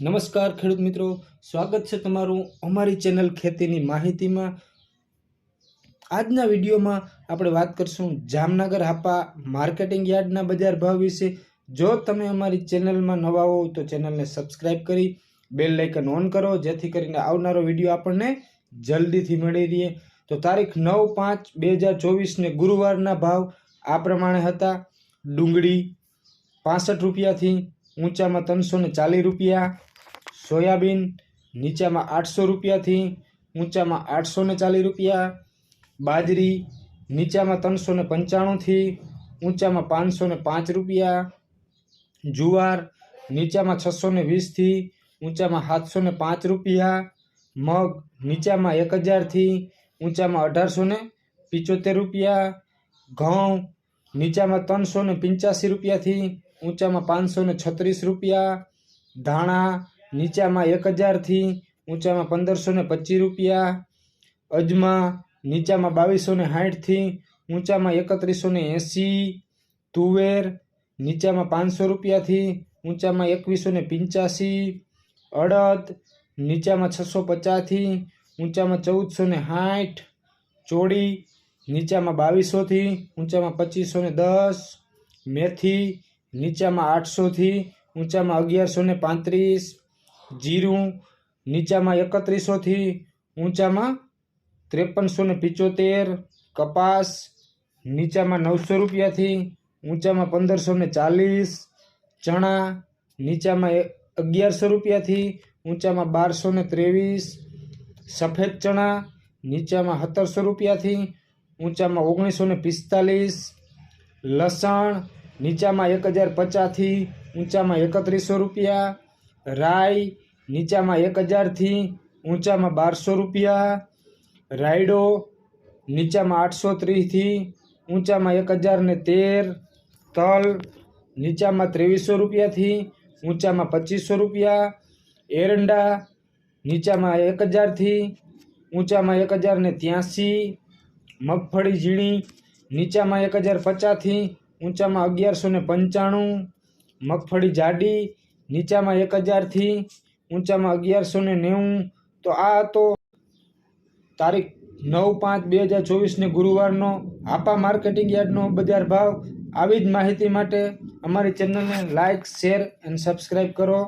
નમસ્કાર ખેડૂત મિત્રો, સ્વાગત છે તમારું અમારી ચેનલ ખેતીની માહિતીમાં. આજના વિડીયોમાં આપણે વાત કરશું જામનગર હાપા માર્કેટિંગ યાર્ડના બજાર ભાવ વિશે. જો તમે અમારી ચેનલમાં નવા હોવ તો ચેનલને સબસ્ક્રાઈબ કરી, બેલ લાઇકન ઓન કરો, જેથી કરીને આવનારો વીડિયો આપણને જલ્દીથી મળી રહે. તો તારીખ નવ પાંચ બે હજાર ચોવીસને ગુરુવારના ભાવ આ પ્રમાણે હતા. ડુંગળી પાસઠ રૂપિયાથી ઊંચામાં ત્રણસો ને ચાલીસ રૂપિયા સોયાબીન, નીચામાં આઠસો રૂપિયાથી ઊંચામાં આઠસો ને ચાલીસ રૂપિયા, બાજરી, નીચામાં ત્રણસો ને પંચાણુંથી ઊંચામાં પાંચસો ને પાંચ રૂપિયા, જુવાર, નીચામાં છસો ને વીસથી ઊંચામાં સાતસો ને પાંચ રૂપિયા, મગ, નીચામાં એક હજારથી ઊંચામાં અઢારસો ને પિચોતેર રૂપિયા, ઘઉં, નીચામાં ત્રણસો ને પંચ્યાસી રૂપિયાથી ઊંચામાં પાંચસો ને છત્રીસ રૂપિયા, ધાણા નીચામાં એક હજારથી ઊંચામાં પંદરસો ને પચીસ રૂપિયા, અજમા નીચામાં બાવીસો ને સાઠથી ઊંચામાં એકત્રીસો ને એંસી, તુવેર નીચામાં પાંચસો રૂપિયાથી ઊંચામાં એકવીસો ને પંચ્યાસી, અડદ નીચામાં છસો પચાસથી ઊંચામાં ચૌદસો ને સાઠ, ચોળી નીચામાં બાવીસોથી ઊંચામાં પચીસો ને દસ, મેથી નીચામાં આઠસોથી ઊંચામાં અગિયારસો ને પાંત્રીસ જીરું નીચામાં એકત્રીસોથી ઊંચામાં ત્રેપનસો ને પિચોતેર, કપાસ નીચામાં નવસો રૂપિયાથી ઊંચામાં પંદરસો ને ચાલીસ, ચણા નીચામાં અગિયારસો રૂપિયાથી ઊંચામાં બારસો ને ત્રેવીસ, સફેદ ચણા નીચામાં સત્તરસો રૂપિયાથી ઊંચામાં ઓગણીસો ને પિસ્તાલીસ, લસણ નીચામાં એક હજાર પચાસથી ઊંચામાં એકત્રીસો રૂપિયા રાઈ નીચામાં એક હજારથી ઊંચામાં બારસો રૂપિયા, રાયડો નીચામાં આઠસો ત્રીસથી ઊંચામાં એક હજાર ને તેર, તલ નીચામાં ત્રેવીસો રૂપિયાથી ઊંચામાં પચીસો રૂપિયા, એરંડા નીચામાં એક હજારથી ઊંચામાં એક હજાર ને ત્યાંસી, મગફળી ઝીણી નીચામાં એક હજાર પચાસથી ઊંચામાં અગિયારસો ને પંચાણું, મગફળી જાડી નીચામાં એક હજારથી ઊંચામાં અગિયારસો ને નેવું. તો આ હતો તારીખ નવ પાંચ બે હજાર ચોવીસને ગુરુવારનો આપા માર્કેટિંગ યાર્ડનો બજાર ભાવ. આવી જ માહિતી માટે અમારી ચેનલને લાઇક શેર અને સબસ્ક્રાઈબ કરો.